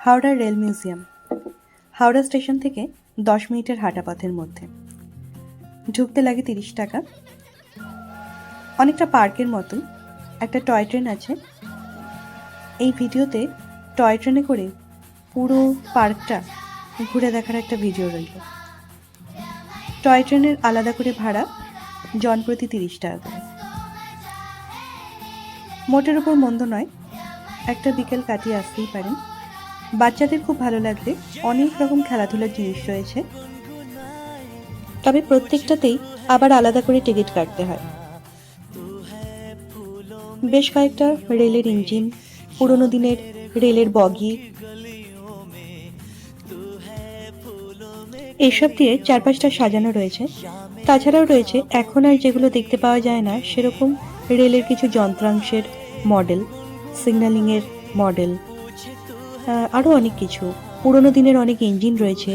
হাওড়ার rail museum. Howrah station থেকে দশ মিনিটের হাঁটা পথের মধ্যে। ঢুকতে লাগে তিরিশ টাকা। অনেকটা পার্কের মতোই একটা টয় ট্রেন আছে। এই ভিডিওতে টয় ট্রেনে করে পুরো পার্কটা ঘুরে দেখার একটা ভিডিও রইল। টয় ট্রেনের আলাদা করে ভাড়া জন প্রতি তিরিশ টাকা করে। মোটের উপর মন্দ নয়, একটা বিকেল কাটিয়ে আসতেই পারেন। বাচ্চাদের খুব ভালো লাগবে অনেক রকম খেলাধুলার জিনিস রয়েছে। তবে প্রত্যেকটাতেই আবার আলাদা করে টিকিট কাটতে হয়। বেশ কয়েকটা রেলের ইঞ্জিন, পুরনো দিনের রেলের বগি। এসব দিয়ে চারপাশটা সাজানো রয়েছে। তাছাড়াও রয়েছে এখন আর যেগুলো দেখতে পাওয়া যায় না, সেরকম রেলের কিছু যন্ত্রাংশের মডেল, সিগন্যালিংয়ের মডেল। আরও অনেক কিছু। পুরনো দিনের অনেক ইঞ্জিন রয়েছে।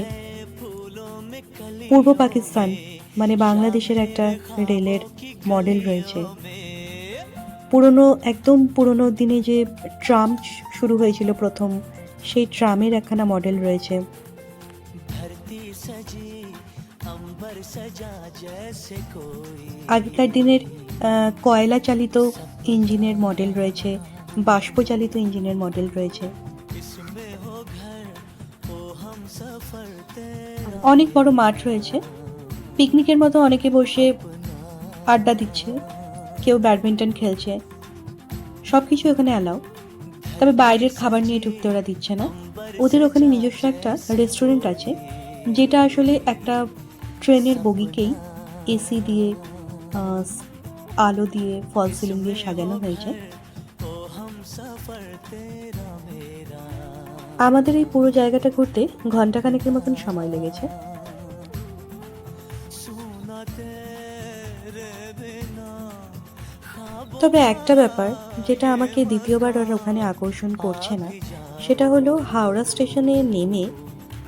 পূর্ব পাকিস্তান মানে বাংলাদেশের একটা রেলের মডেল রয়েছে। পুরনো, একদম পুরনো দিনে যে ট্রাম শুরু হয়েছিল প্রথম, সেই ট্রামের একখানা মডেল রয়েছে। আগেকার দিনের কয়লা চালিত ইঞ্জিনের মডেল রয়েছে বাষ্প চালিত ইঞ্জিনের মডেল রয়েছে। অনেক বড় মাঠ রয়েছে। পিকনিকের মতো অনেকে বসে আড্ডা দিচ্ছে কেউ ব্যাডমিন্টন খেলছে। সব কিছু এখানে অ্যালাউ। তবে বাইরের খাবার নিয়ে ঢুকতে ওরা দিচ্ছে না। ওদের ওখানে নিজস্ব একটা রেস্টুরেন্ট আছে যেটা আসলে একটা ট্রেনের বগিকেই এসি দিয়ে আলো দিয়ে ফল সিলিং দিয়ে সাজানো হয়েছে। আমাদের এই পুরো জায়গাটা ঘুরতে ঘন্টাখানেকের মতন সময় লেগেছে। তবে একটা ব্যাপার, যেটা আমাকে দ্বিতীয়বার আর ওখানে আকর্ষণ করছে না, সেটা হলো হাওড়া স্টেশনে নেমে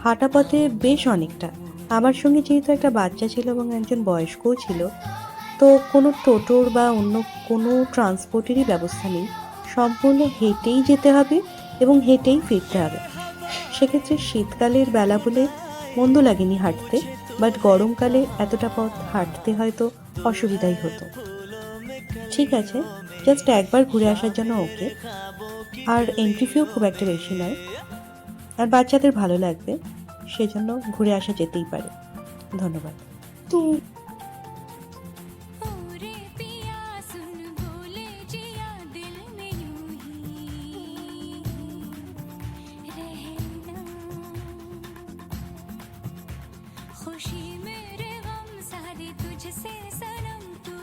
হাঁটা পথে বেশ অনেকটা। আমার সঙ্গে যেহেতু একটা বাচ্চা ছিল এবং একজন বয়স্কও ছিল, তো কোনো টোটোর বা অন্য কোনো ট্রান্সপোর্টেরই ব্যবস্থা নেই। সম্পূর্ণ হেঁটেই যেতে হবে এবং হেঁটেই ফিরতে হবে। সেক্ষেত্রে শীতকালের বেলা বলে মন্দ লাগেনি হাঁটতে বাট গরমকালে এতটা পথ হাঁটতে হয়তো অসুবিধাই হতো। ঠিক আছে জাস্ট একবার ঘুরে আসার জন্য ওকে আর এন্ট্রি ফিও খুব একটা বেশি নয়। আর বাচ্চাদের ভালো লাগবে, সেজন্য ঘুরে আসা যেতেই পারে। ধন্যবাদ। তো कधी तुझसे सरम तू